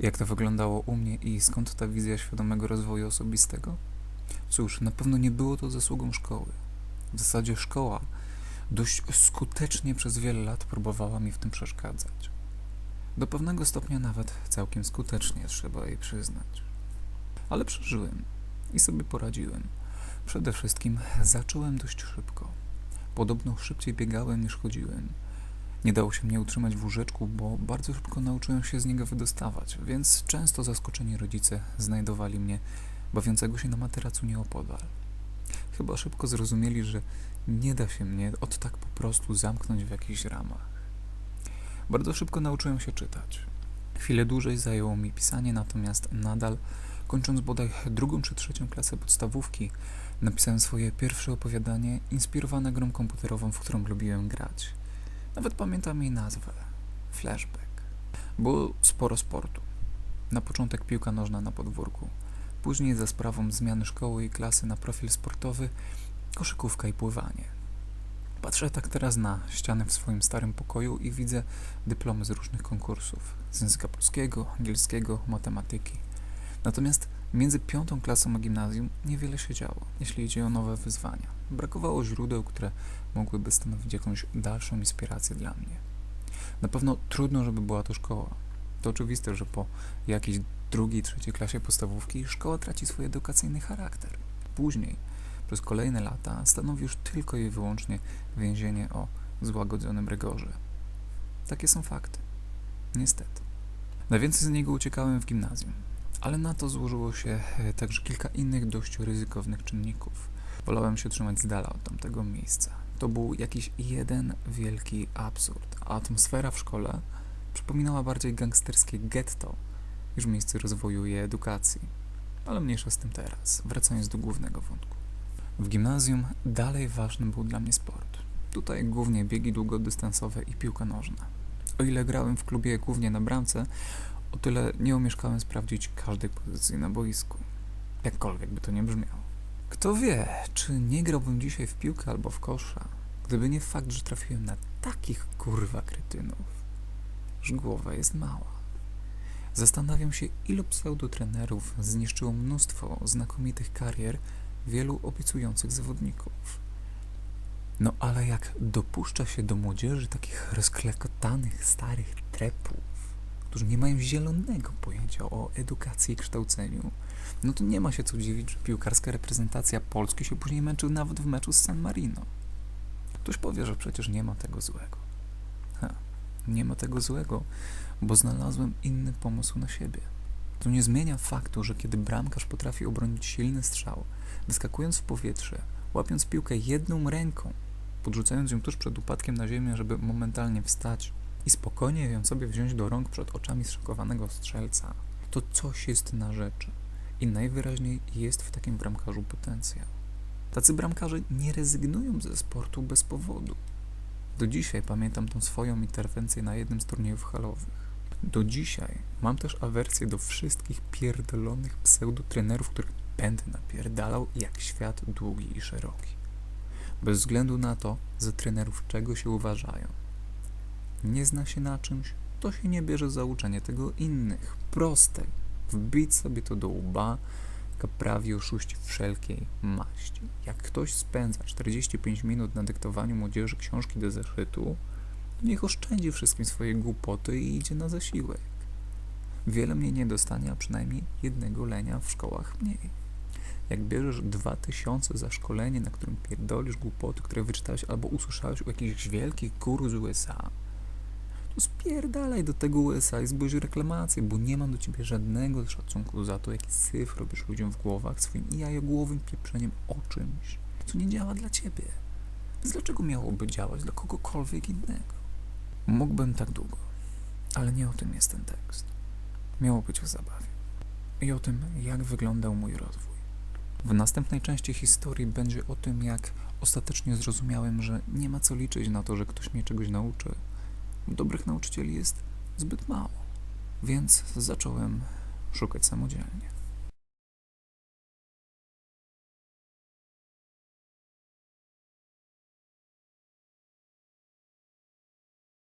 Jak to wyglądało u mnie i skąd ta wizja świadomego rozwoju osobistego? Cóż, na pewno nie było to zasługą szkoły. W zasadzie szkoła dość skutecznie przez wiele lat próbowała mi w tym przeszkadzać. Do pewnego stopnia nawet całkiem skutecznie, trzeba jej przyznać. Ale przeżyłem i sobie poradziłem. Przede wszystkim zacząłem dość szybko. Podobno szybciej biegałem niż chodziłem. Nie dało się mnie utrzymać w łóżeczku, bo bardzo szybko nauczyłem się z niego wydostawać, więc często zaskoczeni rodzice znajdowali mnie bawiącego się na materacu nieopodal. Chyba szybko zrozumieli, że nie da się mnie od tak po prostu zamknąć w jakichś ramach. Bardzo szybko nauczyłem się czytać. Chwilę dłużej zajęło mi pisanie, natomiast nadal, kończąc bodaj drugą czy trzecią klasę podstawówki, napisałem swoje pierwsze opowiadanie inspirowane grą komputerową, w którą lubiłem grać. Nawet pamiętam jej nazwę Flashback. Było sporo sportu. Na początek piłka nożna na podwórku. Później za sprawą zmiany szkoły i klasy na profil sportowy koszykówka i pływanie. Patrzę tak teraz na ścianę w swoim starym pokoju i widzę dyplomy z różnych konkursów. Z języka polskiego, angielskiego, matematyki. Natomiast między piątą klasą a gimnazjum niewiele się działo, jeśli idzie o nowe wyzwania. Brakowało źródeł, które mogłyby stanowić jakąś dalszą inspirację dla mnie. Na pewno trudno, żeby była to szkoła. To oczywiste, że po jakiejś drugiej, trzeciej klasie podstawówki szkoła traci swój edukacyjny charakter. Później, przez kolejne lata, stanowi już tylko i wyłącznie więzienie o złagodzonym rygorze. Takie są fakty. Niestety. Najwięcej z niego uciekałem w gimnazjum, ale na to złożyło się e, także kilka innych dość ryzykownych czynników. Wolałem się trzymać z dala od tamtego miejsca. To był jakiś jeden wielki absurd, a atmosfera w szkole przypominała bardziej gangsterskie getto niż miejsce rozwoju i edukacji. Ale mniejsza z tym teraz, wracając do głównego wątku. W gimnazjum dalej ważny był dla mnie sport. Tutaj głównie biegi długodystansowe i piłka nożna. O ile grałem w klubie głównie na bramce, o tyle nie umieszkałem sprawdzić każdej pozycji na boisku. Jakkolwiek by to nie brzmiało. Kto wie, czy nie grałbym dzisiaj w piłkę albo w kosza, gdyby nie fakt, że trafiłem na takich kurwa kretynów, że głowa jest mała. Zastanawiam się, ilu pseudotrenerów zniszczyło mnóstwo znakomitych karier wielu obiecujących zawodników. No ale jak dopuszcza się do młodzieży takich rozklekotanych starych trepów, którzy nie mają zielonego pojęcia o edukacji i kształceniu, no to nie ma się co dziwić, że piłkarska reprezentacja Polski się później męczył nawet w meczu z San Marino. Ktoś powie, że przecież nie ma tego złego. Ha, nie ma tego złego, bo znalazłem inny pomysł na siebie. To nie zmienia faktu, że kiedy bramkarz potrafi obronić silny strzał, wyskakując w powietrze, łapiąc piłkę jedną ręką, podrzucając ją tuż przed upadkiem na ziemię, żeby momentalnie wstać i spokojnie ją sobie wziąć do rąk przed oczami zszokowanego strzelca, to coś jest na rzeczy. I najwyraźniej jest w takim bramkarzu potencjał. Tacy bramkarze nie rezygnują ze sportu bez powodu. Do dzisiaj pamiętam tą swoją interwencję na jednym z turniejów halowych. Do dzisiaj mam też awersję do wszystkich pierdolonych pseudotrenerów, których będę napierdalał jak świat długi i szeroki. Bez względu na to, za trenerów czego się uważają. Nie zna się na czymś, to się nie bierze za uczenie tego innych. Proste. Wbić sobie to do łba, prawie oszuści wszelkiej maści. Jak ktoś spędza 45 minut na dyktowaniu młodzieży książki do zeszytu, niech oszczędzi wszystkim swoje głupoty i idzie na zasiłek. Wiele mnie nie dostanie, a przynajmniej jednego lenia w szkołach mniej. Jak bierzesz dwa tysiące za szkolenie, na którym pierdolisz głupoty, które wyczytałeś albo usłyszałeś u jakichś wielkich guru z USA, spierdalaj do tego USA i zbóż reklamację, bo nie mam do ciebie żadnego szacunku za to, jaki syf robisz ludziom w głowach swoim jajogłowym pieprzeniem o czymś, co nie działa dla ciebie. Więc dlaczego miałoby działać dla kogokolwiek innego? Mógłbym tak długo, ale nie o tym jest ten tekst. Miało być o zabawie i o tym, jak wyglądał mój rozwój. W następnej części historii będzie o tym, jak ostatecznie zrozumiałem, że nie ma co liczyć na to, że ktoś mnie czegoś nauczy. Dobrych nauczycieli jest zbyt mało, więc zacząłem szukać samodzielnie.